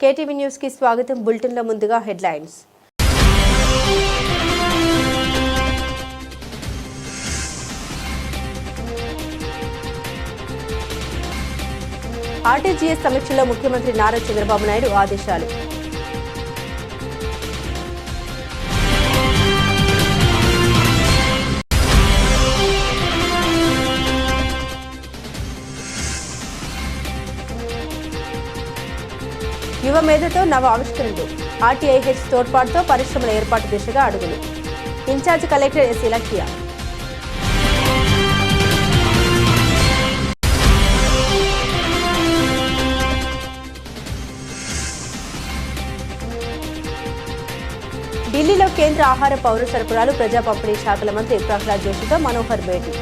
KTV న్యూస్కి స్వాగతం బులెటిన్ల ముందుగా హెడ్లైన్స్. ఆర్టీజీఎస్ సమీక్షలో ముఖ్యమంత్రి నారా చంద్రబాబు నాయుడు ఆదేశాలు. యువ మేధతో నవ ఆవిష్కరణలు. ఆర్టీఐహెచ్ తోడ్పాటుతో పరిశ్రమల ఏర్పాటు దిశగా అడుగులు. In charge collector S Ilakkiya. ఢిల్లీలో కేంద్ర ఆహార పౌర సరఫరాలు ప్రజా పంపిణీ శాఖల మంత్రి ప్రహ్లాద్ జోషితో మనోహర్ భేటీ.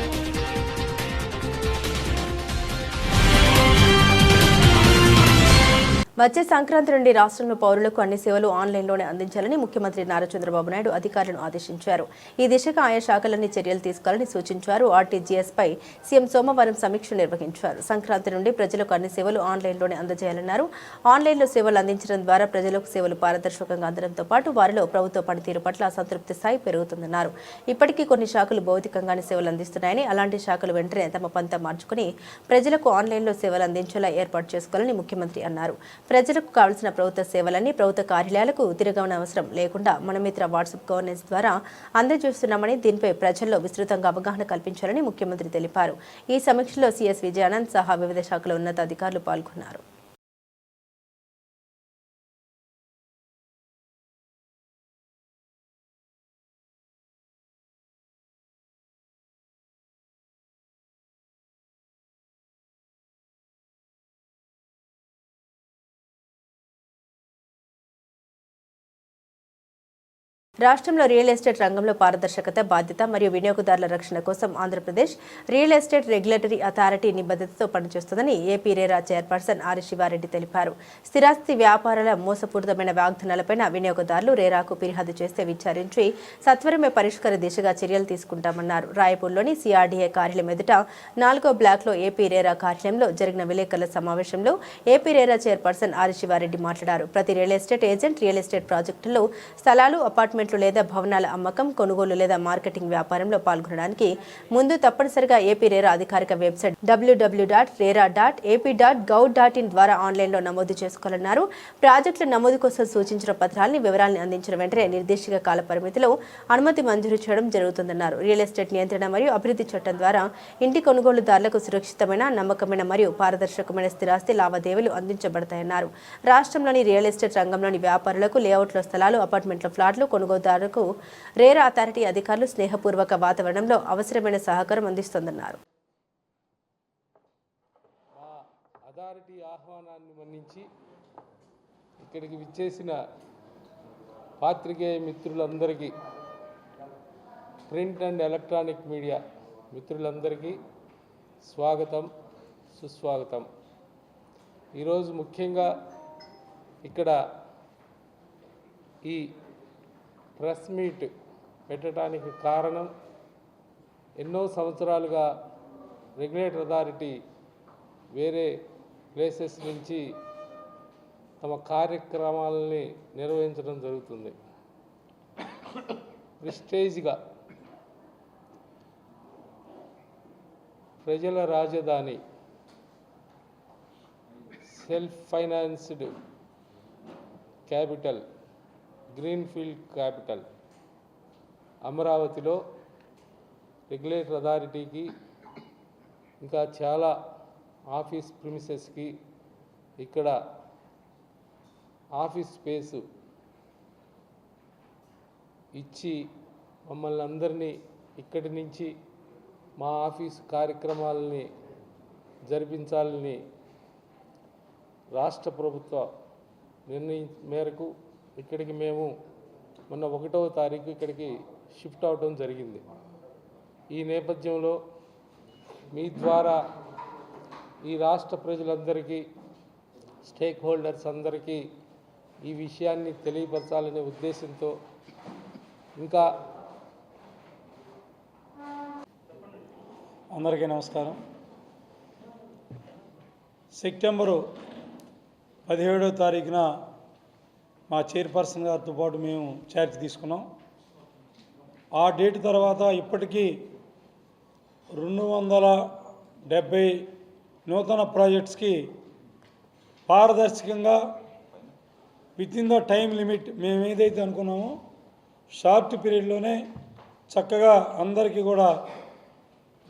వచ్చే సంక్రాంతి నుండి రాష్ట్రంలో పౌరులకు అన్ని సేవలు ఆన్లైన్లోనే అందించాలని ముఖ్యమంత్రి నారా చంద్రబాబు నాయుడు అధికారులను ఆదేశించారు. ఈ దిశగా ఆయా శాఖలన్నీ చర్యలు తీసుకోవాలని సూచించారు. ఆర్టీజీఎస్ పై సీఎం సోమవారం సమీక్ష నిర్వహించారు. సంక్రాంతి నుండి ప్రజలకు అన్ని సేవలు ఆన్లైన్లోనే అందజేయాలన్నారు. ఆన్లైన్లో సేవలు అందించడం ద్వారా ప్రజలకు సేవలు పారదర్శకంగా అందడంతో పాటు వారిలో ప్రభుత్వ పనితీరు పట్ల అసంతృప్తి స్థాయి పెరుగుతుందన్నారు. ఇప్పటికీ కొన్ని శాఖలు భౌతికంగానే సేవలు అందిస్తున్నాయని అలాంటి శాఖలు వెంటనే తమ పంత మార్చుకుని ప్రజలకు ఆన్లైన్లో సేవలు అందించేలా ఏర్పాటు చేసుకోవాలని ముఖ్యమంత్రి అన్నారు. ప్రజలకు కావాల్సిన ప్రభుత్వ సేవలన్నీ ప్రభుత్వ కార్యాలయాలకు తిరగవన అవసరం లేకుండా మనమిత్ర వాట్సాప్ గవర్నెన్స్ ద్వారా అందజేస్తున్నామని దీనిపై ప్రజల్లో విస్తృతంగా అవగాహన కల్పించాలని ముఖ్యమంత్రి తెలిపారు. ఈ సమీక్షలో సీఎస్ విజయానంద్ సహా వివిధ శాఖల ఉన్నతాధికారులు పాల్గొన్నారు. రాష్ట్రంలో రియల్ ఎస్టేట్ రంగంలో పారదర్శకత బాధ్యత మరియు వినియోగదారుల రక్షణ కోసం Andhra Pradesh real estate regulatory authority నిబద్ధతతో పనిచేస్తుందని AP RERA chairperson R Siva Reddy తెలిపారు. స్థిరాస్తి వ్యాపారాల మోసపూరితమైన వాగ్దానాలపై వినియోగదారులు రేరాకు ఫిర్యాదు చేస్తే విచారించి సత్వరమే పరిష్కార దిశగా చర్యలు తీసుకుంటామన్నారు. రాయపూర్లోని సిఆర్డీఏ కార్యాలయం ఎదుట నాలుగో బ్లాక్లో ఏపీ రేరా కార్యాలయంలో జరిగిన విలేకరుల సమావేశంలో AP RERA chairperson R Siva Reddy మాట్లాడారు. ప్రతి real estate agent real estate ప్రాజెక్టుల్లో స్థలాలు అపార్ట్మెంట్ అపార్ట్మెంట్లు లేదా భవనాల అమ్మకం కొనుగోలు లేదా మార్కెటింగ్ వ్యాపారంలో పాల్గొనడానికి ముందు తప్పనిసరిగా ఏపీ రేరా అధికారిక website W W dot RERA dot A P dot gov dot ద్వారా ఆన్లైన్లో నమోదు చేసుకోవాలన్నారు. ప్రాజెక్టుల నమోదు కోసం సూచించిన పత్రాలని వివరాలను అందించిన వెంటనే నిర్దేశిక కాల పరిమితిలో అనుమతి మంజూరు చేయడం జరుగుతుందన్నారు. రియల్ ఎస్టేట్ నియంత్రణ మరియు అభివృద్ధి చట్టం ద్వారా ఇంటి కొనుగోలుదారులకు సురక్షితమైన నమ్మకమైన మరియు పారదర్శకమైన స్థిరాస్తి లావాదేవీలు అందించబడతాయన్నారు. రాష్ట్రంలోని రియల్ ఎస్టేట్ రంగంలోని వ్యాపారులకు లేఅవుట్ల స్థలాలు అపార్ట్మెంట్ల ఫ్లాట్లు కొనుగోలు కొనుగోలుదారులకు రేరా అథారిటీ అధికారులు స్నేహపూర్వక వాతావరణంలో అవసరమైన సహకారం అందిస్తోందన్నారు. అథారిటీ ఆహ్వానాన్ని మన్నించి ఇక్కడికి విచ్చేసిన పాత్రికేయ మిత్రులందరికీ ప్రింట్ అండ్ ఎలక్ట్రానిక్ మీడియా మిత్రులందరికీ స్వాగతం సుస్వాగతం. ఈరోజు ముఖ్యంగా ఇక్కడ ఈ ప్రెస్ మీట్ పెట్టడానికి కారణం ఎన్నో సంవత్సరాలుగా రెగ్యులేటర్ అథారిటీ వేరే ప్లేసెస్ నుంచి తమ కార్యక్రమాలని నిర్వహించడం జరుగుతుంది. ప్రిస్టేజ్గా ప్రజల రాజధాని self financed capital greenfield capital. అమరావతిలో రెగ్యులేటర్ అథారిటీకి ఇంకా చాలా ఆఫీస్ ప్రిమిసెస్కి ఇక్కడ ఆఫీస్ స్పేసు ఇచ్చి మమ్మల్ని అందరినీ ఇక్కడి నుంచి మా ఆఫీస్ కార్యక్రమాలని జరిపించాలని రాష్ట్ర ప్రభుత్వ నిర్ణయం మేరకు ఇక్కడికి మేము మొన్న ఒకటవ తారీఖు ఇక్కడికి షిఫ్ట్ అవడం జరిగింది. ఈ నేపథ్యంలో మీ ద్వారా ఈ రాష్ట్ర ప్రజలందరికీ స్టేక్ హోల్డర్స్ అందరికీ ఈ విషయాన్ని తెలియపరచాలనే ఉద్దేశంతో ఇంకా అందరికీ నమస్కారం. సెప్టెంబరు పదిహేడో తారీఖున మా చైర్పర్సన్ గారితో పాటు మేము ఛార్జ్ తీసుకున్నాం. ఆ డేట్ తర్వాత ఇప్పటికీ రెండు వందల డెబ్భై నూతన ప్రాజెక్ట్స్కి పారదర్శకంగా within the time limit మేము ఏదైతే అనుకున్నామో షార్ట్ పీరియడ్లోనే చక్కగా అందరికీ కూడా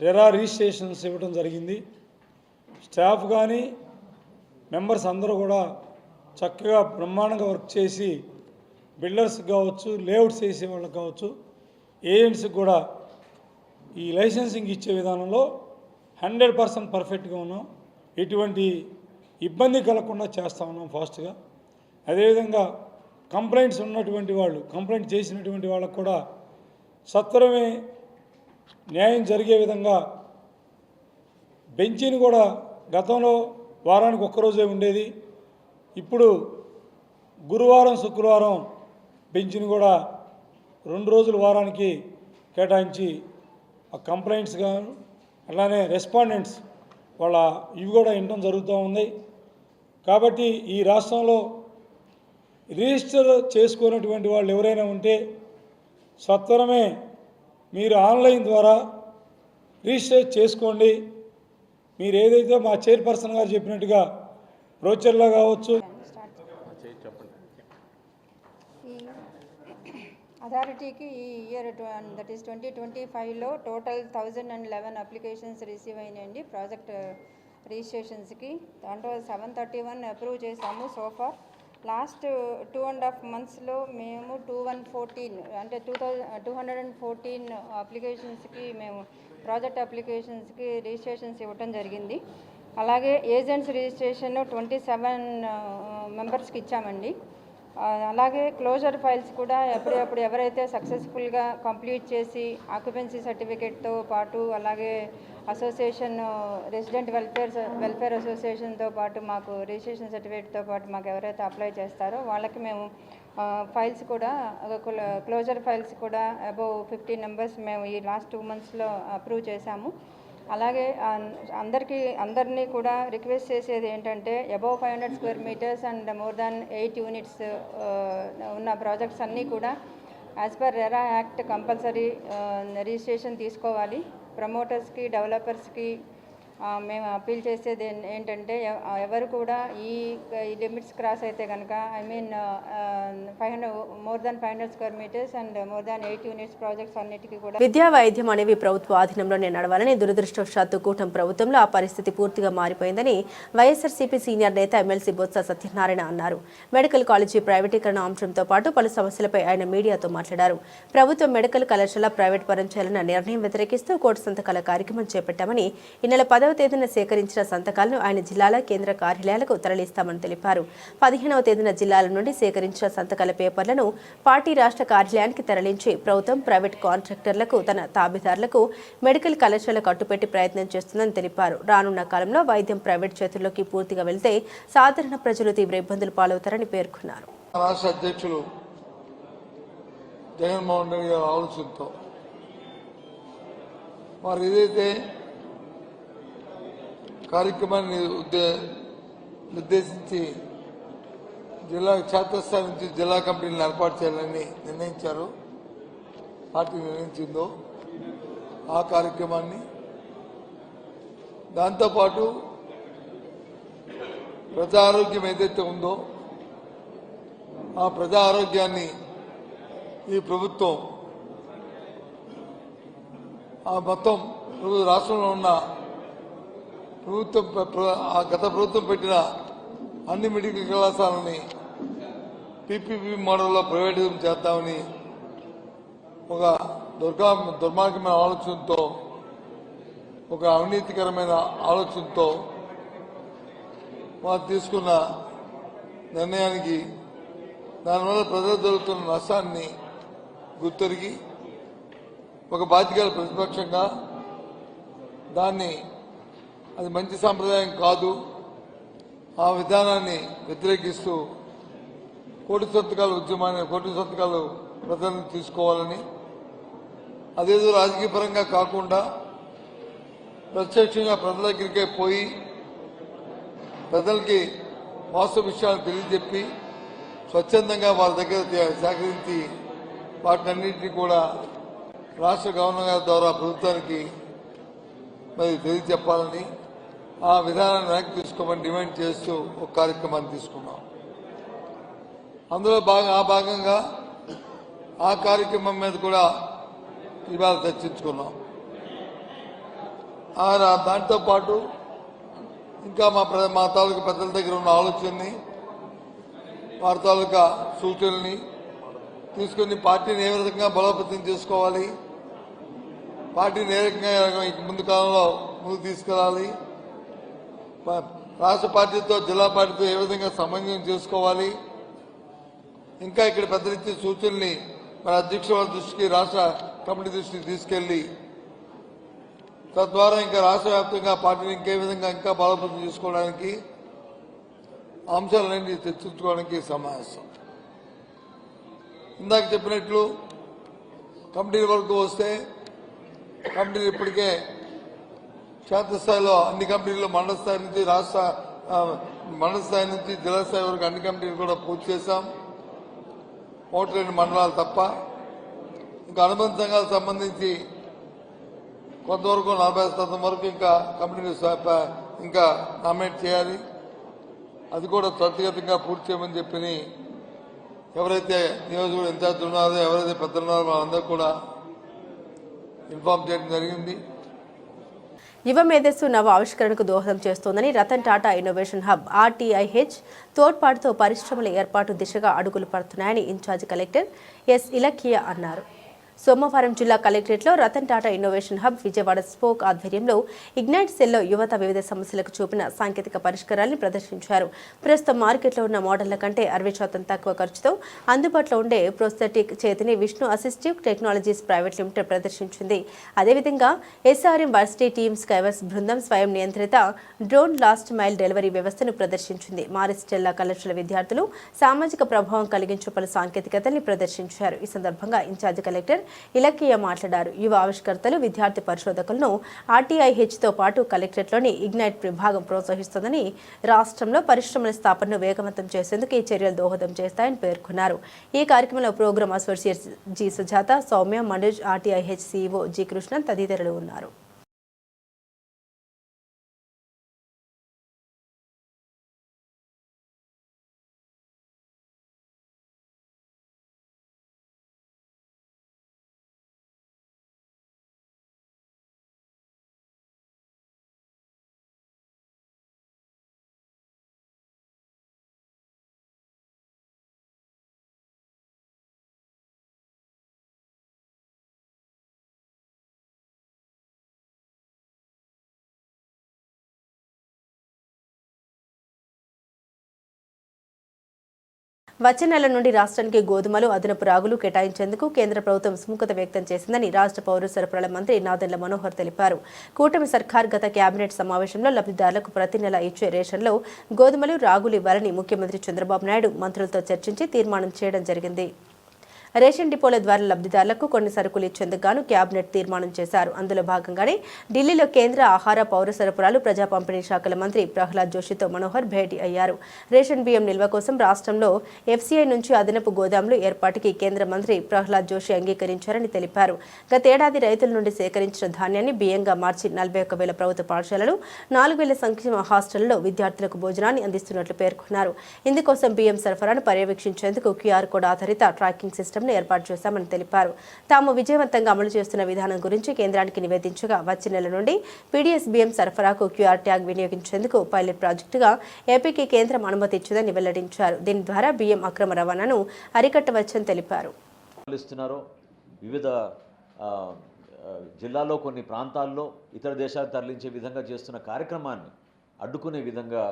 రెరా రిజిస్ట్రేషన్స్ ఇవ్వడం జరిగింది. స్టాఫ్ కానీ మెంబర్స్ అందరూ కూడా చక్కగా బ్రహ్మాండంగా వర్క్ చేసి బిల్డర్స్కి కావచ్చు లేఅవుట్స్ చేసే వాళ్ళకి కావచ్చు ఏజెంట్స్కి కూడా ఈ లైసెన్సింగ్ ఇచ్చే విధానంలో హండ్రెడ్ పర్సెంట్ పర్ఫెక్ట్గా ఉన్నాం. ఎటువంటి ఇబ్బంది కలగకుండా చేస్తూ ఉన్నాం ఫాస్ట్గా. అదేవిధంగా కంప్లైంట్స్ ఉన్నటువంటి వాళ్ళు కంప్లైంట్ చేసినటువంటి వాళ్ళకు కూడా సత్వరమే న్యాయం జరిగే విధంగా బెంచీని కూడా గతంలో వారానికి ఒక్కరోజే ఉండేది. ఇప్పుడు గురువారం శుక్రవారం బెంచ్ని కూడా రెండు రోజులు వారానికి కేటాయించి ఆ కంప్లైంట్స్ కానీ అలానే రెస్పాండెంట్స్ వాళ్ళ ఇవి కూడా వినడం జరుగుతూ ఉంది. కాబట్టి ఈ రాష్ట్రంలో రిజిస్టర్ చేసుకున్నటువంటి వాళ్ళు ఎవరైనా ఉంటే సత్వరమే మీరు ఆన్లైన్ ద్వారా రిజిస్టర్ చేసుకోండి. మీరు ఏదైతే మా చైర్పర్సన్ గారు చెప్పినట్టుగా బ్రోచర్లో కావచ్చు. ఈ అథారిటీకి ఈ year that is twenty twenty ఫైవ్లో total thousand and eleven applications receive అయినాయండి ప్రాజెక్ట్ రిజిస్ట్రేషన్స్కి. దాంట్లో సెవెన్ థర్టీ వన్ అప్రూవ్ చేసాము so far last two and half మంత్స్లో మేము టూ వన్ ఫోర్టీన్ అంటే two thousand two hundred and fourteen అప్లికేషన్స్కి మేము project అప్లికేషన్స్కి రిజిస్ట్రేషన్స్ ఇవ్వటం జరిగింది. అలాగే ఏజెంట్స్ రిజిస్ట్రేషన్ ట్వంటీ సెవెన్ మెంబర్స్కి ఇచ్చామండి. అలాగే క్లోజర్ ఫైల్స్ కూడా ఎప్పుడప్పుడు ఎవరైతే సక్సెస్ఫుల్గా కంప్లీట్ చేసి ఆక్యుపెన్సీ సర్టిఫికేట్తో పాటు అలాగే అసోసియేషన్ రెసిడెంట్ వెల్ఫేర్ వెల్ఫేర్ అసోసియేషన్తో పాటు మాకు రిజిస్ట్రేషన్ సర్టిఫికేట్తో పాటు మాకు ఎవరైతే అప్లై చేస్తారో వాళ్ళకి మేము ఫైల్స్ కూడా క్లోజర్ ఫైల్స్ కూడా అబౌవ్ ఫిఫ్టీన్ నెంబర్స్ మేము ఈ లాస్ట్ టూ మంత్స్లో అప్రూవ్ చేశాము. అలాగే అందరికీ అందరినీ కూడా రిక్వెస్ట్ చేసేది ఏంటంటే above five hundred square meters and more than eight units ఉన్న ప్రాజెక్ట్స్ అన్నీ కూడా as per RERA act compulsory registration తీసుకోవాలి. ప్రమోటర్స్కి డెవలపర్స్కి మేము అప్పీల్ చేసేది ఏంటంటే ఎవరు కూడా ఈ ఈ లిమిట్స్ క్రాస్ అయితే కనుక I mean five hundred more than five hundred square meters and more than eight units projects అన్నిటికీ కూడా విద్యా వైద్యం అనేవి ప్రభుత్వ ఆధీనంలోనే నడవాలని దురదృష్టవశాత్తు కూటమి ప్రభుత్వంలో ఆ పరిస్థితి పూర్తిగా మారిపోయిందని వైఎస్ఆర్సీపీ సీనియర్ నేత ఎమ్మెల్సీ బొత్స సత్యనారాయణ అన్నారు. మెడికల్ కాలేజీ ప్రైవేటీకరణ అంశంతో పాటు పలు సమస్యలపై ఆయన మీడియాతో మాట్లాడారు. ప్రభుత్వం మెడికల్ కళాశాల ప్రైవేట్ పరం చేయాలన్న నిర్ణయం వ్యతిరేకిస్తూ కోటి సంతకాల కార్యక్రమం చేపట్టామని ఈ నెల పదవ తేదీన సేకరించిన సంతకాలను ఆయన జిల్లాల కేంద్ర కార్యాలయాలకు తరలిస్తామని తెలిపారు. పదిహేనవ తేదీన జిల్లాల నుండి సేకరించిన సంతకాల పేపర్లను పార్టీ రాష్ట్ర కార్యాలయానికి తరలించి ప్రభుత్వం ప్రైవేట్ కాంట్రాక్టర్లకు తన తాబేదారులకు మెడికల్ కళాశాల కట్టుపెట్టి ప్రయత్నం చేస్తుందని తెలిపారు. రానున్న కాలంలో వైద్యం ప్రైవేట్ చేతుల్లోకి పూర్తిగా వెళ్తే సాధారణ ప్రజలు తీవ్ర ఇబ్బందులు పాలవుతారని పేర్కొన్నారు. రాష్ట్ర అధ్యక్షులు జగన్మోహన్ రెడ్డి గారి ఆలోచనతో వారు ఏదైతే కార్యక్రమాన్ని నిర్దేశించి జిల్లా క్షేత్రస్థాయి నుంచి జిల్లా కమిటీలను ఏర్పాటు చేయాలని నిర్ణయించారు. పార్టీ నిర్ణయించిందో ఆ కార్యక్రమాన్ని. దాంతోపాటు ప్రజా ఆరోగ్యం ఏదైతే ఉందో ఆ ప్రజా ఆరోగ్యాన్ని ఈ ప్రభుత్వం ఆ మొత్తం రాష్ట్రంలో ఉన్న ప్రభుత్వం ఆ గత ప్రభుత్వం పెట్టిన అన్ని మెడికల్ కళాశాలని పీపీపీ మోడల్లో ప్రైవేటిజం చేద్దామని ఒక దుర్గా దుర్మార్గమైన ఆలోచనతో ఒక అవినీతికరమైన ఆలోచనతో వారు తీసుకున్న నిర్ణయానికి దానివల్ల ప్రజలు జరుగుతున్న నష్టాన్ని గుర్తెరిగి ఒక బాధ్యత ప్రతిపక్షంగా దాన్ని అది మంచి సాంప్రదాయం కాదు. ఆ విధానాన్ని వ్యతిరేకిస్తూ కోటి సంతకాల ఉద్యమాన్ని కోటి సంతకాలు ప్రజలను తీసుకోవాలని అదేదో రాజకీయ పరంగా కాకుండా ప్రత్యక్షంగా ప్రజల దగ్గరికే పోయి ప్రజలకి వాస్తవ విషయాలు తెలియజెప్పి స్వచ్ఛందంగా వాళ్ళ దగ్గర సేకరించి వాటినన్నింటినీ కూడా రాష్ట్ర గవర్నర్ గారి ద్వారా ప్రభుత్వానికి మరి తెలియజెప్పాలని ఆ విధానాన్ని వెనక్కి తీసుకోమని డిమాండ్ చేస్తూ ఒక కార్యక్రమాన్ని తీసుకున్నాం. అందులో భాగం ఆ భాగంగా ఆ కార్యక్రమం మీద కూడా ఇవాళ చర్చించుకున్నాం. దాంతో పాటు ఇంకా మా ప్ర- మా తాలూకా పెద్దల దగ్గర ఉన్న ఆలోచనని వారి తాలూకా సూచనల్ని తీసుకుని పార్టీని ఏ విధంగా బలోపేతం చేసుకోవాలి పార్టీని ఏ రకంగా ముందు కాలంలో ముందుకు తీసుకెళ్ళాలి రాష్ట్ర పార్టీతో జిల్లా పార్టీతో ఏ విధంగా సమన్వయం చేసుకోవాలి? ఇంకా ఇక్కడ పెద్దలిచ్చే సూచనల్ని మన అధ్యక్షుల దృష్టికి రాష్ట్ర కమిటీ దృష్టికి తీసుకెళ్ళి తద్వారా ఇంకా రాష్ట్ర వ్యాప్తంగా పార్టీని ఇంకే విధంగా ఇంకా బలోపేతం చేసుకోవడానికి అంశాలన్నీ చర్చించుకోవడానికి సమావేశం. ఇందాక చెప్పినట్లు కమిటీల వరకు వస్తే కమిటీలు ఇప్పటికే క్షేత్రస్థాయిలో అన్ని కంపెనీలు మండల స్థాయి నుంచి రాష్ట్ర మండల స్థాయి నుంచి జిల్లా స్థాయి వరకు అన్ని కంపెనీలు కూడా పూర్తి చేశాం. ఒకటి రెండు మండలాలు తప్ప. ఇంకా అనుబంధ సంఘాలకు సంబంధించి కొంతవరకు నలభై శాతం వరకు ఇంకా కంపెనీలు ఇంకా నామినేట్ చేయాలి. అది కూడా త్వరితగతంగా పూర్తి చేయమని చెప్పి ఎవరైతే నియోజకవర్గం ఇన్ఛార్జ్ ఉన్నారో ఎవరైతే పెద్దలున్నారో వాళ్ళందరూ కూడా ఇన్ఫార్మ్ చేయడం జరిగింది. యువ మేధస్సు నవ ఆవిష్కరణకు దోహదం చేస్తోందని Ratan Tata innovation hub RTIH తోడ్పాటుతో పరిశ్రమల ఏర్పాటు దిశగా అడుగులు పడుతున్నాయని ఇన్ఛార్జ్ కలెక్టర్ ఎస్. ఇలకియా అన్నారు. సోమవారం జిల్లా కలెక్టరేట్లో Ratan Tata innovation hub Vijayawada spoke ఆధ్వర్యంలో ఇగ్నైట్ సెల్లో యువత వివిధ సమస్యలకు చూపిన సాంకేతిక పరిష్కారాలను ప్రదర్శించారు. ప్రస్తుతం మార్కెట్లో ఉన్న మోడళ్ళ కంటే అరవై శాతం తక్కువ ఖర్చుతో అందుబాటులో ఉండే ప్రోస్థెటిక్ చేతిని Vishnu assistive technologies private limited ప్రదర్శించింది. అదేవిధంగా ఎస్ఆర్ఎం వర్సిటీ టీమ్ స్కైవర్స్ బృందం స్వయం నియంత్రిత డ్రోన్ లాస్ట్ మైల్ డెలివరీ వ్యవస్థను ప్రదర్శించింది. మారిస్టెల్లా కళాశాల విద్యార్థులు సామాజిక ప్రభావం కలిగించే పలు సాంకేతికతల్ని ప్రదర్శించారు. ఈ సందర్భంగా ఇన్ఛార్జ్ కలెక్టర్ ఇలక్కయ్య మాట్లాడారు. యువ ఆవిష్కర్తలు విద్యార్థి పరిశోధకులను ఆర్టీఐహెచ్తో పాటు కలెక్టరేట్లోని ఇగ్నైట్ విభాగం ప్రోత్సహిస్తుందని రాష్ట్రంలో పరిశ్రమల స్థాపనను వేగవంతం చేసేందుకు ఈ చర్యలు దోహదం చేస్తాయని పేర్కొన్నారు. ఈ కార్యక్రమంలో program associate G Sujatha Soumya Manoj RTIH CEO G Krishnan తదితరులు ఉన్నారు. వచ్చే నెల నుండి రాష్ట్రానికి గోధుమలు అదనపు రాగులు కేటాయించేందుకు కేంద్ర ప్రభుత్వం సుముఖత వ్యక్తం చేసిందని రాష్ట్ర పౌర సరఫరాల మంత్రి నాదెండ్ల మనోహర్ తెలిపారు. కూటమి సర్కార్ గత కేబినెట్ సమావేశంలో లబ్ధిదారులకు ప్రతి నెల ఇచ్చే రేషన్లో గోధుమలు రాగులు ఇవ్వాలని ముఖ్యమంత్రి చంద్రబాబు నాయుడు మంత్రులతో చర్చించి తీర్మానం చేయడం జరిగింది. రేషన్ డిపోల ద్వారా లబ్ధిదారులకు కొన్ని సరుకులు ఇచ్చేందుకు గాను కేబినెట్ తీర్మానం చేశారు. అందులో భాగంగానే ఢిల్లీలో కేంద్ర ఆహార పౌర సరఫరాలు ప్రజా పంపిణీ శాఖల మంత్రి ప్రహ్లాద్ జోషితో మనోహర్ భేటీ అయ్యారు. రేషన్ బియ్యం నిల్వ కోసం రాష్ట్రంలో ఎఫ్సీఐ నుంచి అదనపు గోదాములు ఏర్పాటుకి కేంద్ర మంత్రి ప్రహ్లాద్ జోషి అంగీకరించారని తెలిపారు. గతేడాది రైతుల నుండి సేకరించిన ధాన్యాన్ని బియ్యంగా మార్చి నలభై ఒక్క వేల ప్రభుత్వ పాఠశాలలు నాలుగు వేల సంక్షేమ హాస్టళ్ళలో విద్యార్థులకు భోజనాన్ని అందిస్తున్నట్లు పేర్కొన్నారు. ఇందుకోసం బియ్యం సరఫరాను పర్యవేక్షించేందుకు క్యూఆర్ కోడ్ ఆధారిత ట్రాకింగ్ సిస్టమ్ సిస్టమ్ను ఏర్పాటు చేశామని తెలిపారు. తాము విజయవంతంగా అమలు చేస్తున్న విధానం గురించి కేంద్రానికి నివేదించగా వచ్చే నెల నుండి పీడీఎస్ బియ్యం సరఫరాకు క్యూఆర్ ట్యాగ్ వినియోగించేందుకు పైలట్ ప్రాజెక్టుగా ఏపీకి కేంద్రం అనుమతి ఇచ్చిందని వెల్లడించారు. దీని ద్వారా బియ్యం అక్రమ రవాణాను అరికట్టవచ్చని తెలిపారు. ఇస్తున్నారో వివిధ జిల్లాలో కొన్ని ప్రాంతాల్లో ఇతర దేశాలు తరలించే విధంగా చేస్తున్న కార్యక్రమాన్ని అడ్డుకునే విధంగా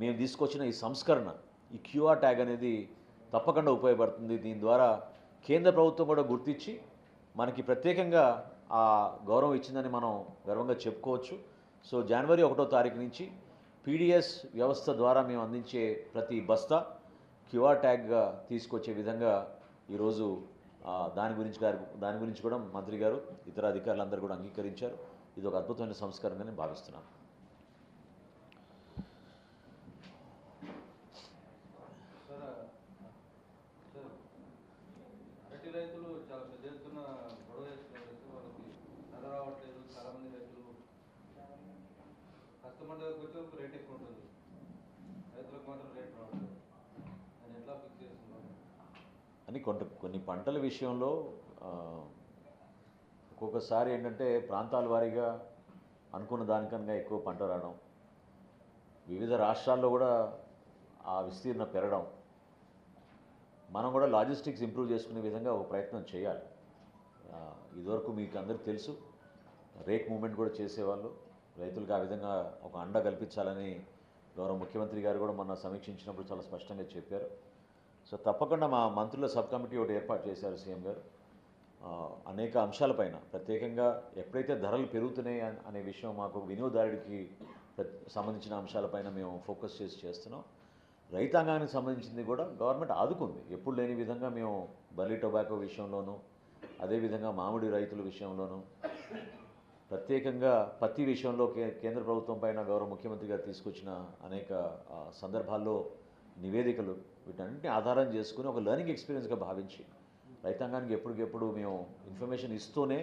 మేము తీసుకొచ్చిన ఈ సంస్కరణ ఈ క్యూఆర్ ట్యాగ్ అనేది తప్పకుండా ఉపయోగపడుతుంది. దీని ద్వారా కేంద్ర ప్రభుత్వం కూడా గుర్తించి మనకి ప్రత్యేకంగా ఆ గౌరవం ఇచ్చిందని మనం గర్వంగా చెప్పుకోవచ్చు. సో జనవరి ఒకటో తారీఖు నుంచి పీడిఎస్ వ్యవస్థ ద్వారా మేము అందించే ప్రతి బస్తా క్యూఆర్ ట్యాగ్గా తీసుకొచ్చే విధంగా ఈరోజు దాని గురించి గారు దాని గురించి కూడా మంత్రి గారు ఇతర అధికారులందరూ కూడా అంగీకరించారు. ఇది ఒక అద్భుతమైన సంస్కరణగా నేను భావిస్తున్నాను. అని కొంత కొన్ని పంటల విషయంలో ఒక్కొక్కసారి ఏంటంటే ప్రాంతాల వారీగా అనుకున్న దానికన్నా ఎక్కువ పంట రావడం వివిధ రాష్ట్రాల్లో కూడా ఆ విస్తీర్ణ పెరగడం మనం కూడా లాజిస్టిక్స్ ఇంప్రూవ్ చేసుకునే విధంగా ఒక ప్రయత్నం చేయాలి. ఇదివరకు మీకు అందరికీ తెలుసు రేక్ మూమెంట్ కూడా చేసేవాళ్ళు రైతులకు ఆ విధంగా ఒక అండ కల్పించాలని గౌరవ ముఖ్యమంత్రి గారు కూడా మొన్న సమీక్షించినప్పుడు చాలా స్పష్టంగా చెప్పారు. సో తప్పకుండా మా మంత్రుల సబ్ కమిటీ ఒకటి ఏర్పాటు చేశారు సీఎం గారు. అనేక అంశాలపైన ప్రత్యేకంగా ఎప్పుడైతే ధరలు పెరుగుతున్నాయి అనే విషయం మాకు వినియోగదారుడికి సంబంధించిన అంశాలపైన మేము ఫోకస్ చేసి చేస్తున్నాం. రైతాంగానికి సంబంధించింది కూడా గవర్నమెంట్ ఆదుకుంది. ఎప్పుడు లేని విధంగా మేము బర్లీ టొబాకో విషయంలోనూ అదేవిధంగా మామిడి రైతుల విషయంలోనూ ప్రత్యేకంగా పత్తి విషయంలో కే కేంద్ర ప్రభుత్వం పైన గౌరవ ముఖ్యమంత్రి గారు తీసుకొచ్చిన అనేక సందర్భాల్లో నివేదికలు వీటన్నింటిని ఆధారం చేసుకుని ఒక లెర్నింగ్ ఎక్స్పీరియన్స్గా భావించి రైతాంగానికి ఎప్పటికెప్పుడు మేము ఇన్ఫర్మేషన్ ఇస్తూనే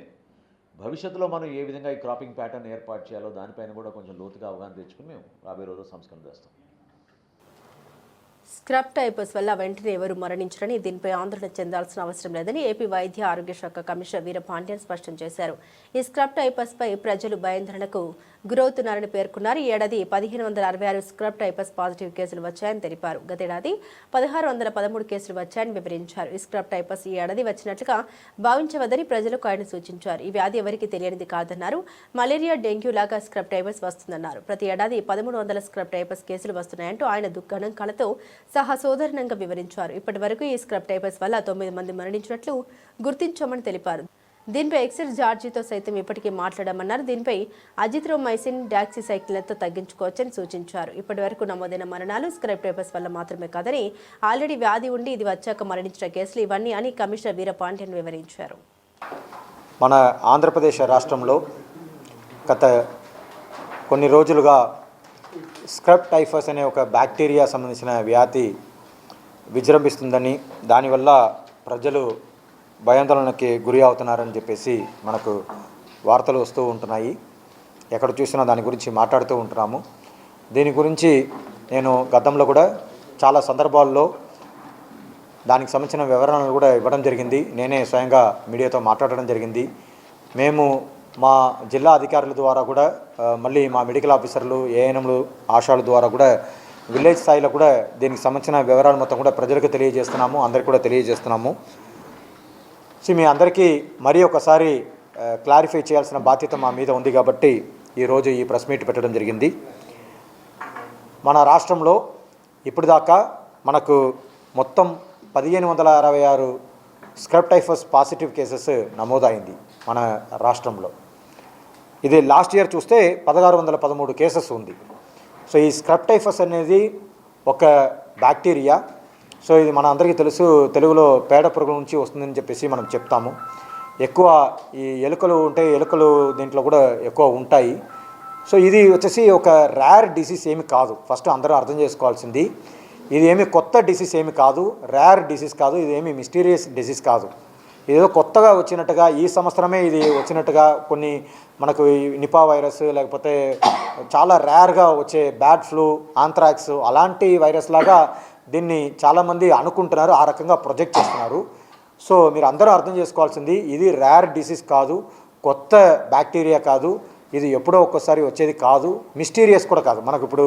భవిష్యత్తులో మనం ఏ విధంగా ఈ క్రాపింగ్ ప్యాటర్న్ ఏర్పాటు చేయాలో దానిపైన కూడా కొంచెం లోతుగా అవగాహన తెచ్చుకుని మేము రాబోయే రోజు సంస్కరణ చేస్తాం. స్క్రబ్ టైపస్ వల్ల వెంటనే ఎవరు మరణించరని దీనిపై ఆందోళన చెందాల్సిన అవసరం లేదని ఏపీ వైద్య ఆరోగ్య శాఖ కమిషనర్ వీరపాండ్యన్ స్పష్టం చేశారు. ఈ స్క్రబ్ టైపస్ పై ప్రజలు భయాందోళనకు గురవుతున్నారని పేర్కొన్నారు. ఈ ఏడాది పదిహేను వందల అరవై ఆరు స్క్రబ్ టైపస్ పాజిటివ్ కేసులు వచ్చాయని తెలిపారు. గతేడాది పదహారు వందల పదమూడు కేసులు వచ్చాయని వివరించారు. ఈ స్క్రబ్ టైపస్ ఈ ఏడాది వచ్చినట్లుగా భావించవద్దని ప్రజలకు ఆయన సూచించారు. ఈ వ్యాధి ఎవరికి తెలియనిది కాదన్నారు. మలేరియా డెంగ్యూ లాగా స్క్రబ్ టైపస్ వస్తుందన్నారు. ప్రతి ఏడాది పదమూడు వందల స్క్రబ్ టైపస్ కేసులు వస్తున్నాయంటూ ఆయన దుఃఖానంకాలతో సహా సోదరణంగా వివరించారు. ఇప్పటి వరకు ఈ స్క్రబ్ టైపర్స్ వల్ల తొమ్మిది మంది మరణించినట్లు గుర్తించామని తెలిపారు. దీనిపై ఎక్సైజ్ జార్జీతో సైతం ఇప్పటికే మాట్లాడామన్నారు. దీనిపై అజిత్రోమైసిన్ డాక్సిసైక్లతో తగ్గించుకోవచ్చని సూచించారు. ఇప్పటి వరకు నమోదైన మరణాలు స్క్రైబ్ టైపర్స్ వల్ల మాత్రమే కాదని ఆల్రెడీ వ్యాధి ఉండి ఇది వచ్చాక మరణించిన కేసులు ఇవన్నీ అని కమిషనర్ వీరపాండ్యన్ వివరించారు. మన ఆంధ్రప్రదేశ్ రాష్ట్రంలో గత కొన్ని రోజులుగా స్క్రబ్ టైఫస్ అనే ఒక బ్యాక్టీరియా సంబంధించిన వ్యాధి విజృంభిస్తుందని దానివల్ల ప్రజలు భయాందోళనకి గురి అవుతున్నారని చెప్పేసి మనకు వార్తలు వస్తూ ఉంటున్నాయి. ఎక్కడ చూసినా దాని గురించి మాట్లాడుతూ ఉంటున్నాము. దీని గురించి నేను గతంలో కూడా చాలా సందర్భాల్లో దానికి సంబంధించిన వివరణలు కూడా ఇవ్వడం జరిగింది. నేనే స్వయంగా మీడియాతో మాట్లాడడం జరిగింది. మేము మా జిల్లా అధికారుల ద్వారా కూడా మళ్ళీ మా మెడికల్ ఆఫీసర్లు ఏఎన్ఎంలు ఆశాల ద్వారా కూడా విలేజ్ స్థాయిలో కూడా దీనికి సంబంధించిన వివరాలు మొత్తం కూడా ప్రజలకు తెలియజేస్తున్నాము అందరికీ కూడా తెలియజేస్తున్నాము. సో మీ అందరికీ మరీ ఒకసారి క్లారిఫై చేయాల్సిన బాధ్యత మా మీద ఉంది కాబట్టి ఈరోజు ఈ ప్రెస్ మీట్ పెట్టడం జరిగింది. మన రాష్ట్రంలో ఇప్పటిదాకా మనకు మొత్తం పదిహేను వందల అరవై ఆరు స్క్రబ్ టైఫస్ పాజిటివ్ కేసెస్ నమోదైంది మన రాష్ట్రంలో. ఇది లాస్ట్ ఇయర్ చూస్తే పదహారు వందల పదమూడు కేసెస్ ఉంది. సో ఈ స్క్రబ్ టైఫస్ అనేది ఒక బ్యాక్టీరియా. సో ఇది మన అందరికీ తెలుసు తెలుగులో పేడ పురుగుల నుంచి వస్తుందని చెప్పేసి మనం చెప్తాము. ఎక్కువ ఈ ఎలుకలు ఉంటే ఎలుకలు దీంట్లో కూడా ఎక్కువ ఉంటాయి. సో ఇది వచ్చేసి ఒక రేర్ డిసీజ్ ఏమి కాదు. ఫస్ట్ అందరూ అర్థం చేసుకోవాల్సింది. ఇది ఏమి కొత్త డిసీజ్ ఏమి కాదు. రేర్ డిసీజ్ కాదు. ఇది ఏమి మిస్టీరియస్ డిసీజ్ కాదు. ఏదో కొత్తగా వచ్చినట్టుగా ఈ సంవత్సరమే ఇది వచ్చినట్టుగా కొన్ని మనకు ఈ నిపా వైరస్ లేకపోతే చాలా రేర్గా వచ్చే బ్యాడ్ ఫ్లూ ఆంథ్రాక్స్ అలాంటి వైరస్ లాగా దీన్ని చాలామంది అనుకుంటున్నారు ఆ రకంగా ప్రొజెక్ట్ చేస్తున్నారు. సో మీరు అందరూ అర్థం చేసుకోవాల్సింది ఇది రేర్ డిసీజ్ కాదు కొత్త బ్యాక్టీరియా కాదు ఇది ఎప్పుడో ఒక్కసారి వచ్చేది కాదు మిస్టీరియస్ కూడా కాదు. మనకు ఇప్పుడు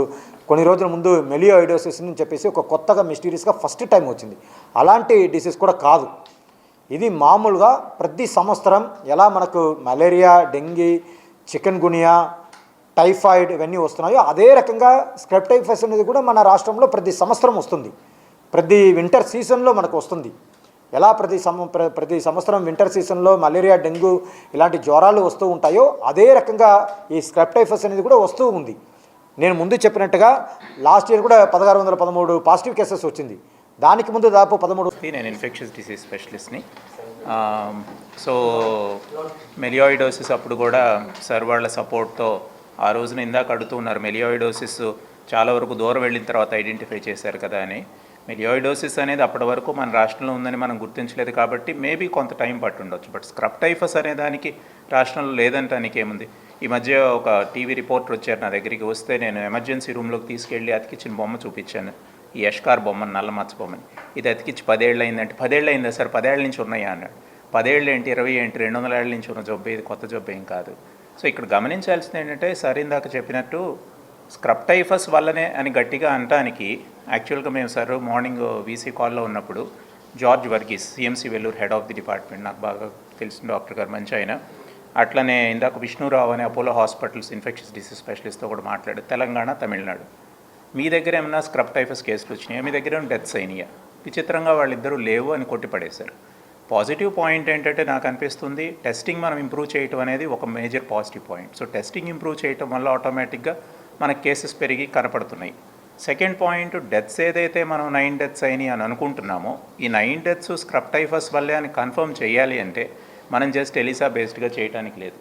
కొన్ని రోజుల ముందు మెలియోఐడోసిస్ అని చెప్పేసి ఒక కొత్తగా మిస్టీరియస్గా ఫస్ట్ టైం వచ్చింది. అలాంటి డిసీజ్ కూడా కాదు. ఇది మామూలుగా ప్రతి సంవత్సరం ఎలా మనకు malaria dengue chikungunya typhoid ఇవన్నీ వస్తున్నాయో అదే రకంగా స్క్రెప్ అనేది కూడా మన రాష్ట్రంలో ప్రతి సంవత్సరం వస్తుంది. ప్రతి వింటర్ సీజన్లో మనకు వస్తుంది. ఎలా ప్రతి సం ప్రతి సంవత్సరం వింటర్ సీజన్లో మలేరియా డెంగ్యూ ఇలాంటి జ్వరాలు వస్తూ ఉంటాయో అదే రకంగా ఈ స్క్రెప్ టైఫస్ అనేది కూడా వస్తూ ఉంది. నేను ముందు చెప్పినట్టుగా లాస్ట్ ఇయర్ కూడా పదహారు వందల పదమూడు పాజిటివ్ కేసెస్ వచ్చింది. దానికి ముందు దాదాపు పదమూడు నేను ఇన్ఫెక్షన్ డిసీజ్ స్పెషలిస్ట్ని సో మెలియాయిడోసిస్ అప్పుడు కూడా సార్ వాళ్ళ సపోర్ట్తో ఆ రోజున ఇందాక అడుగుతూ ఉన్నారు మెలియాయిడోసిస్ చాలా వరకు దూరం వెళ్ళిన తర్వాత ఐడెంటిఫై చేశారు కదా అని. మెలియాయిడోసిస్ అనేది అప్పటి వరకు మన రాష్ట్రంలో ఉందని మనం గుర్తించలేదు కాబట్టి మేబీ కొంత టైం పట్టుండొచ్చు బట్ స్క్రబ్ టైఫస్ అనే దానికి రాష్ట్రంలో లేదంటానికి ఏముంది? ఈ మధ్య ఒక టీవీ రిపోర్టర్ వచ్చారు నా దగ్గరికి వస్తే నేను ఎమర్జెన్సీ రూమ్లోకి తీసుకెళ్ళి అతికిచ్చిన బొమ్మ చూపించాను. ఈ యష్కార్ బొమ్మని నల్ల మచ్చ బొమ్మని. ఇది అతికిచ్చి పదేళ్ళు అయిందంటే పదేళ్ళు అయిందా సార్? పదేళ్ళ నుంచి ఉన్నాయా అన్నాడు. పదేళ్ళు ఏంటి ఇరవై ఏంటి రెండు వందల ఏళ్ళ నుంచి ఉన్న జబ్బు ఇది కొత్త జబ్బు ఏం కాదు. సో ఇక్కడ గమనించాల్సింది ఏంటంటే సార్ ఇందాక చెప్పినట్టు స్క్రబ్ టైఫస్ వల్లనే అని గట్టిగా అనటానికి యాక్చువల్గా మేము సార్ మార్నింగ్ వీసీ కాల్లో ఉన్నప్పుడు George Varghese CMC Vellore head of the department నాకు బాగా తెలిసిన డాక్టర్ గారు మంచి ఆయన అట్లనే ఇందాక విష్ణురావు అనే అపోలో హాస్పిటల్స్ ఇన్ఫెక్షన్స్ డిసీజ్ స్పెషలిస్ట్తో కూడా మాట్లాడు తెలంగాణ తమిళనాడు. మీ దగ్గర ఏమైనా స్క్రబ్ టైఫస్ కేసులు వచ్చినాయా? మీ దగ్గర ఏమైనా డెత్స్ అయినాయా? విచిత్రంగా వాళ్ళిద్దరూ లేవు అని కొట్టిపడేశారు. పాజిటివ్ పాయింట్ ఏంటంటే నాకు అనిపిస్తుంది టెస్టింగ్ మనం ఇంప్రూవ్ చేయటం అనేది ఒక major positive point so testing improve చేయటం వల్ల ఆటోమేటిక్గా మన కేసెస్ పెరిగి కనపడుతున్నాయి. సెకండ్ పాయింట్ డెత్స్ ఏదైతే మనం నైన్ డెత్స్ అయినాయి అని అనుకుంటున్నామో ఈ నైన్ డెత్స్ స్క్రబ్ టైఫస్ వల్లే అని కన్ఫర్మ్ చేయాలి అంటే మనం జస్ట్ ఎలిసా బేస్డ్గా చేయడానికి లేదు.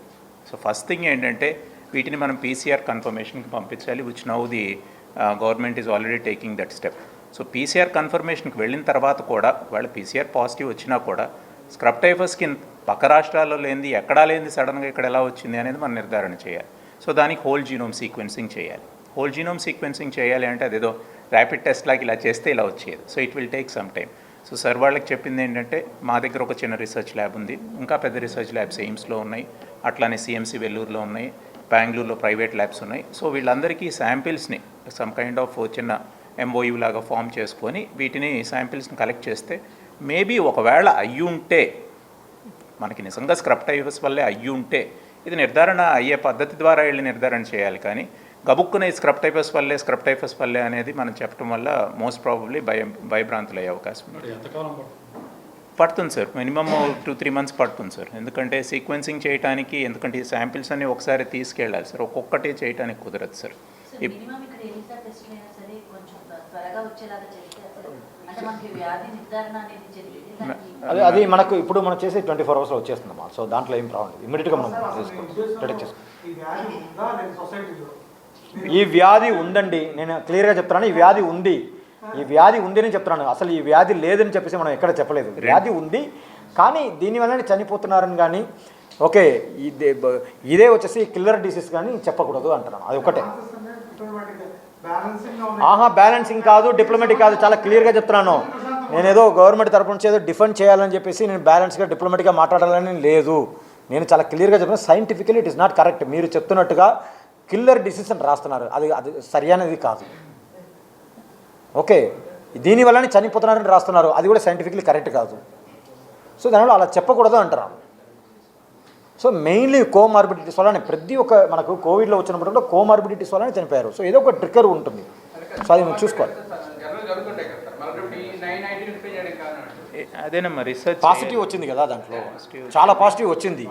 సో ఫస్ట్ థింగ్ ఏంటంటే వీటిని మనం పీసీఆర్ కన్ఫర్మేషన్కి పంపించాలి which now the government is already taking that step so PCR కన్ఫర్మేషన్కి వెళ్ళిన తర్వాత కూడా వాళ్ళ పీసీఆర్ పాజిటివ్ వచ్చినా కూడా స్క్రబ్ టైఫస్కి పక్క రాష్ట్రాల్లో లేనిది ఎక్కడా లేనిది సడన్గా ఇక్కడ ఎలా వచ్చింది అనేది మనం నిర్ధారణ చేయాలి. సో దానికి హోల్ జీనోమ్ సీక్వెన్సింగ్ చేయాలి. హోల్ జీనోమ్ సీక్వెన్సింగ్ చేయాలి అంటే అదేదో ర్యాపిడ్ టెస్ట్ లాగా ఇలా చేస్తే ఇలా వచ్చేది. So it will take some time so sir వాళ్ళకి చెప్పింది ఏంటంటే మా దగ్గర ఒక చిన్న రీసెర్చ్ ల్యాబ్ ఉంది. ఇంకా పెద్ద రీసెర్చ్ ల్యాబ్స్ ఎయిమ్స్లో ఉన్నాయి. అట్లానే సిఎంసి వెల్లూరులో ఉన్నాయి. బెంగళూరులో ప్రైవేట్ ల్యాబ్స్ ఉన్నాయి. సో వీళ్ళందరికీ శాంపిల్స్ని సమ్ కైండ్ ఆఫ్ చిన్న ఎంఓయూ లాగా ఫామ్ చేసుకొని వీటిని శాంపిల్స్ని కలెక్ట్ చేస్తే మేబీ ఒకవేళ అయ్యి ఉంటే మనకి నిజంగా స్క్రబ్ టైఫస్ వల్లే అయ్యి ఉంటే ఇది నిర్ధారణ అయ్యే పద్ధతి ద్వారా వెళ్ళి నిర్ధారణ చేయాలి. కానీ గబుక్కునే ఈ స్క్రబ్ టైఫస్ వల్లే స్క్రబ్ టైఫస్ వల్లే అనేది మనం చెప్పడం వల్ల మోస్ట్ ప్రాబబ్లీ భయం భయభ్రాంతులు అయ్యే అవకాశం ఉంది. ఎంతకాలం పడుతుంది sir. Minimum two three months పడుతుంది సార్. ఎందుకంటే సీక్వెన్సింగ్ చేయడానికి ఎందుకంటే ఈ శాంపిల్స్ అన్ని ఒకసారి తీసుకెళ్ళాలి సార్. ఒక్కొక్కటి చేయడానికి కుదరదు సార్. సార్ మినిమం ఇక్కడ ఎలిసా టెస్ట్ అయినా సరే కొంచెం త్వ- త్వరగా వచ్చేలాగా చేస్తే అసలు అంటే మనకి వ్యాధి నిర్ధారణ అనేది జరిగింది దానికి అది అది మనకు ఇప్పుడు మనం చేసే ట్వంటీ ఫోర్ అవర్స్లో వచ్చేస్తుందమ్మా సో దాంట్లో ఏం ప్రాబ్లం లేదు. ఇమీడియట్గా మనం డిటెక్ట్ చేసుకో. ఈ వ్యాధి ఉందండి. నేను క్లియర్గా చెప్తున్నాను. ఈ వ్యాధి ఉంది. ఈ వ్యాధి ఉంది అని చెప్తున్నాను. అసలు ఈ వ్యాధి లేదని చెప్పేసి మనం ఎక్కడ చెప్పలేదు. వ్యాధి ఉంది కానీ దీనివల్లనే చనిపోతున్నారని కానీ ఓకే ఇదే ఇదే వచ్చేసి కిల్లర్ డిసీజ్ కానీ చెప్పకూడదు అంటున్నాను. అది ఒకటే. ఆహా బ్యాలెన్సింగ్ కాదు డిప్లొమాటిక్ కాదు చాలా క్లియర్గా చెప్తున్నాను. నేను ఏదో గవర్నమెంట్ తరపు నుంచి ఏదో డిఫెండ్ చేయాలని చెప్పేసి నేను బ్యాలెన్స్గా డిప్లొమాటిక్గా మాట్లాడాలని లేదు. నేను చాలా క్లియర్గా చెప్తున్నాను scientifically it is not correct. మీరు చెప్తున్నట్టుగా కిల్లర్ డిసీజ్ అని రాస్తున్నారు. అది అది సరైనది కాదు. ఓకే దీనివల్లనే చనిపోతున్నారని రాస్తున్నారు. అది కూడా సైంటిఫికలీ కరెక్ట్ కాదు. సో దానివల్ల అలా చెప్పకూడదు అంటారు. సో మెయిన్లీ కోమార్బిడిటీస్ వల్లనే ప్రతి ఒక్క మనకు కోవిడ్లో వచ్చినప్పుడు కూడా కోమార్బిడిటీస్ వల్లనే చనిపోయారు. సో ఏదో ఒక ట్రిక్కర్ ఉంటుంది. సో అది చూసుకోవాలి. అదేనమ్మా రీసెర్చ్ పాజిటివ్ వచ్చింది కదా దాంట్లో. చాలా పాజిటివ్ వచ్చింది.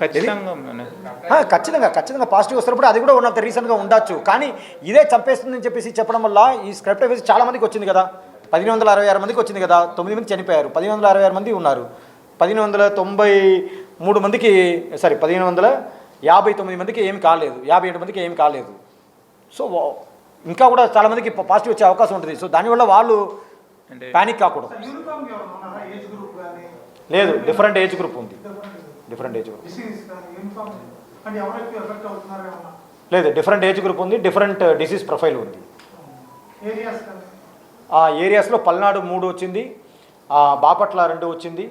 ఖచ్చితంగా ఖచ్చితంగా ఖచ్చితంగా పాజిటివ్ వస్తున్నప్పుడు అది కూడా వన్ ఆఫ్ ద రీజన్గా ఉండొచ్చు. కానీ ఇదే చంపేస్తుందని చెప్పేసి చెప్పడం వల్ల ఈ స్క్రిప్ట్ వేసి చాలా మందికి వచ్చింది కదా. పదిహేను వందల అరవై ఆరు మందికి వచ్చింది కదా. తొమ్మిది మంది చనిపోయారు. పదిహేను వందల అరవై ఆరు మంది ఉన్నారు. పదిహేను వందల తొంభై మూడు మందికి సారీ పదిహేను వందల యాభై తొమ్మిది మందికి ఏమి కాలేదు. యాభై ఏడు మందికి ఏమి కాలేదు. సో ఇంకా కూడా చాలా మందికి పాజిటివ్ వచ్చే అవకాశం ఉంటుంది. సో దానివల్ల వాళ్ళు అంటే ప్యానిక్ కాకూడదు. లేదు డిఫరెంట్ ఏజ్ గ్రూప్ ఉంది. డిఫరెంట్ ఏజ్ గ్రూప్ లేదు. డిఫరెంట్ ఏజ్ గ్రూప్ ఉంది డిఫరెంట్ డిసీజ్ ప్రొఫైల్ ఉంది. ఆ ఏరియాస్లో పల్నాడు మూడు వచ్చింది ఆ, బాపట్ల రెండు వచ్చింది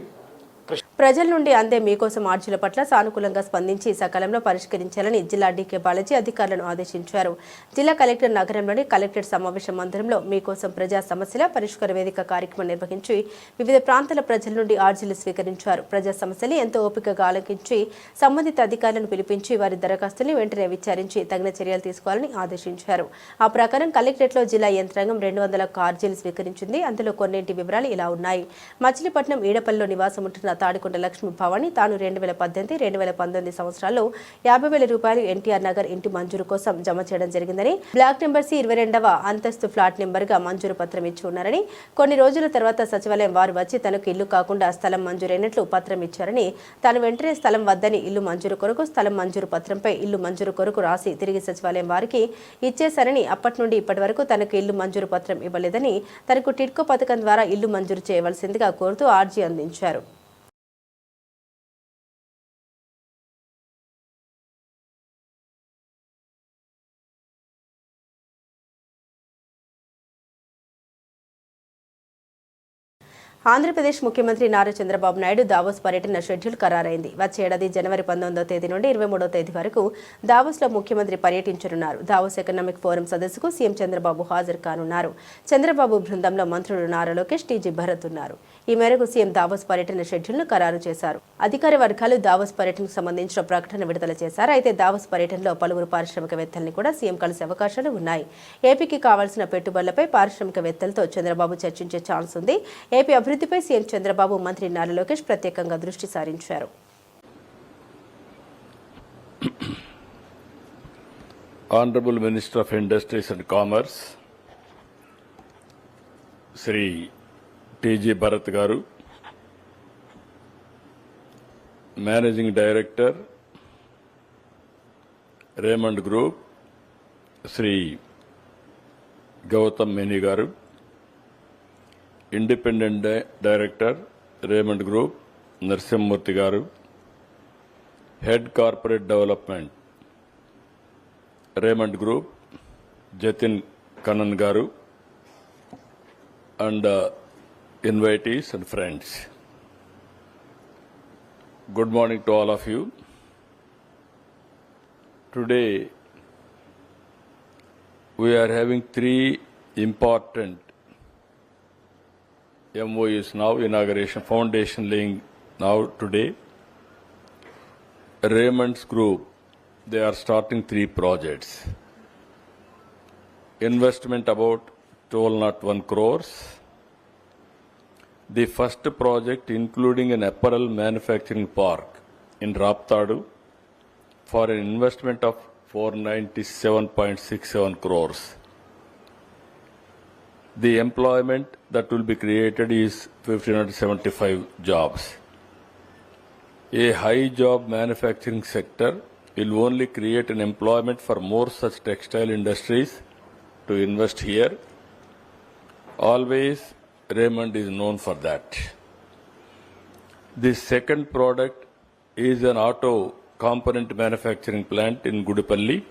ప్రజల నుండి అందే మీకోసం ఆర్జీల పట్ల సానుకూలంగా స్పందించి సకాలంలో పరిష్కరించాలని జిల్లా డీకే బాలాజీ అధికారులను ఆదేశించారు. జిల్లా కలెక్టర్ నగరంలోని కలెక్టరేట్ సమావేశ మందిరంలో మీకోసం ప్రజా సమస్యల పరిష్కార వేదిక కార్యక్రమం నిర్వహించి వివిధ ప్రాంతాల ప్రజల నుండి ఆర్జీలు స్వీకరించారు. ప్రజా సమస్యలు ఎంతో ఓపికగా ఆలకించి సంబంధిత అధికారులను పిలిపించి వారి దరఖాస్తుని వెంటనే విచారించి తగిన చర్యలు తీసుకోవాలని ఆదేశించారు. ఆ ప్రకారం కలెక్టరేట్లో జిల్లా యంత్రాంగం రెండు వందల ఆర్జీలు స్వీకరించింది. అందులో కొన్నింటి వివరాలు ఇలా ఉన్నాయి. మచిలీపట్నం ఈడపల్లిలో నివాసం ఉంటున్న తాడికొండ లక్ష్మి భవాని తాను రెండు వేల పద్దెనిమిది రెండు వేల పంతొమ్మిది సంవత్సరాల్లో యాభై వేల రూపాయలు ఎన్టీఆర్ నగర్ ఇంటి మంజూరు కోసం జమ చేయడం జరిగిందని బ్లాక్ నెంబర్ సి ఇరవై రెండవ అంతస్తు ఫ్లాట్ నెంబర్గా మంజూరు పత్రం ఇచ్చి ఉన్నారని కొన్ని రోజుల తర్వాత సచివాలయం వారు వచ్చి తనకు ఇల్లు కాకుండా స్థలం మంజూరైనట్లు పత్రం ఇచ్చారని తాను వెంటనే స్థలం వద్దని ఇల్లు మంజూరు కొరకు స్థలం మంజూరు పత్రంపై ఇల్లు మంజూరు కొరకు రాసి తిరిగి సచివాలయం వారికి ఇచ్చేశారని అప్పటి నుండి ఇప్పటి వరకు తనకు ఇల్లు మంజూరు పత్రం ఇవ్వలేదని తనకు టిడ్కో పథకం ద్వారా ఇల్లు మంజూరు చేయవలసిందిగా కోరుతూ ఆర్జీ అందించారు. ఆంధ్రప్రదేశ్ ముఖ్యమంత్రి నారా చంద్రబాబు నాయుడు దావోస్ పర్యటన షెడ్యూల్ ఖరారైంది. వచ్చే ఏడాది జనవరి పంతొమ్మిదో తేదీ నుండి ఇరవై మూడో తేదీ వరకు దావోస్లో ముఖ్యమంత్రి పర్యటించనున్నారు. దావోస్ ఎకనామిక్ ఫోరం సదస్సుకు సీఎం చంద్రబాబు హాజరు కానున్నారు. చంద్రబాబు బృందంలో మంత్రులు నారా లోకేష్ టీజీ భరత్ ఉన్నారు. ఈ మేరకు సీఎం దావోస్ పర్యటన షెడ్యూల్ను ఖరారు చేశారు. అధికార వర్గాలు దావోస్ పర్యటనకు సంబంధించిన ప్రకటన విడుదల చేశారు. అయితే దావోస్ పర్యటనలో పలువురు పారిశ్రామికవేత్తల్ని కూడా సీఎం కలిసే అవకాశాలు ఉన్నాయి. ఏపీకి కావాల్సిన పెట్టుబడులపై పారిశ్రామికవేత్తలతో చంద్రబాబు చర్చించే ఛాన్స్ ఉంది. ఏపీ అభివృద్ధిపై సీఎం చంద్రబాబు మంత్రి నారా లోకేష్ ప్రత్యేకంగా దృష్టి సారించారు. Honorable Minister of Industries and Commerce, Shri TG Bharat గారు managing director Raymond group Shri Gautam Maini గారు independent director Raymond group Narasimha Murthy గారు head corporate development Raymond group Jatin Kanan గారు and invitees and friends. Good morning to all of you. Today we are having three important MOUs now, inauguration, foundation laying now today. Raymond's group, they are starting three projects. Investment about 12 not 1 crores the first project including an apparel manufacturing park in Raptadu for an investment of 497.67 crores. The employment that will be created is 1575 jobs. A high job manufacturing sector will only create an employment for more such textile industries to invest here. Always Raymond is known for that. The second product is an auto component manufacturing plant in Gudipalli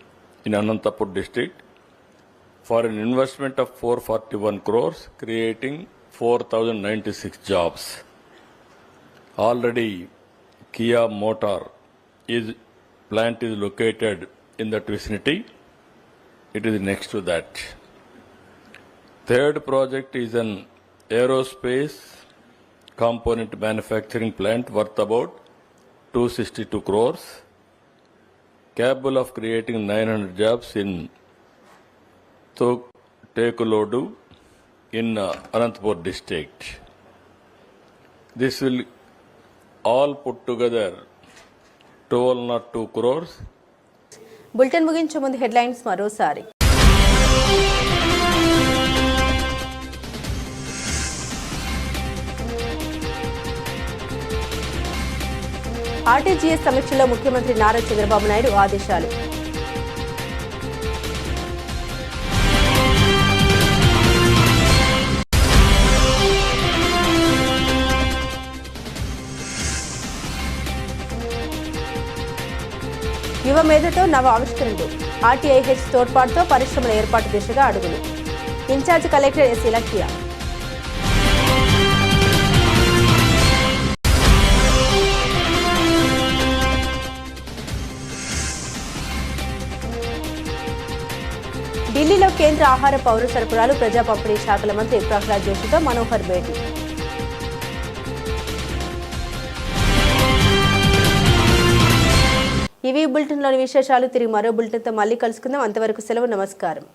in Anantapur district for an investment of 441 crores, creating 4,096 jobs. Already Kia Motor is plant is located in that vicinity. It is next to that. Third project is an aerospace component manufacturing plant worth about two sixty two crores capable of creating nine hundred jobs ఇన్తో టేకులోడు in Anantapur district this will all put together twelve not two crores bulletin ముగించే ముందు headlines మరోసారి. RTGS సమీక్షలో ముఖ్యమంత్రి నారా చంద్రబాబు నాయుడు ఆదేశాలు. యువ మేధతో నవ ఆవిష్కరణలు. RTIH తోడ్పాటుతో పరిశ్రమల ఏర్పాటు దిశగా అడుగులు. ఇన్ఛార్జ్ కలెక్టర్ ఎస్ ఇలక్కియా ఢిల్లీలో కేంద్ర ఆహార పౌర సరఫరాలు ప్రజా పంపిణీ శాఖల మంత్రి ప్రహ్లాద్ జోషితో మనోహర్ భేటీ. ఇవి బులెటిన్లోని విశేషాలు. తిరిగి మరో బులెటిన్తో మళ్ళీ కలుసుకుందాం. అంతవరకు సెలవు నమస్కారం.